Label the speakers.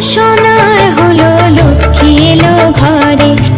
Speaker 1: সোনার হলো লক্ষ্মী এলো ঘরে।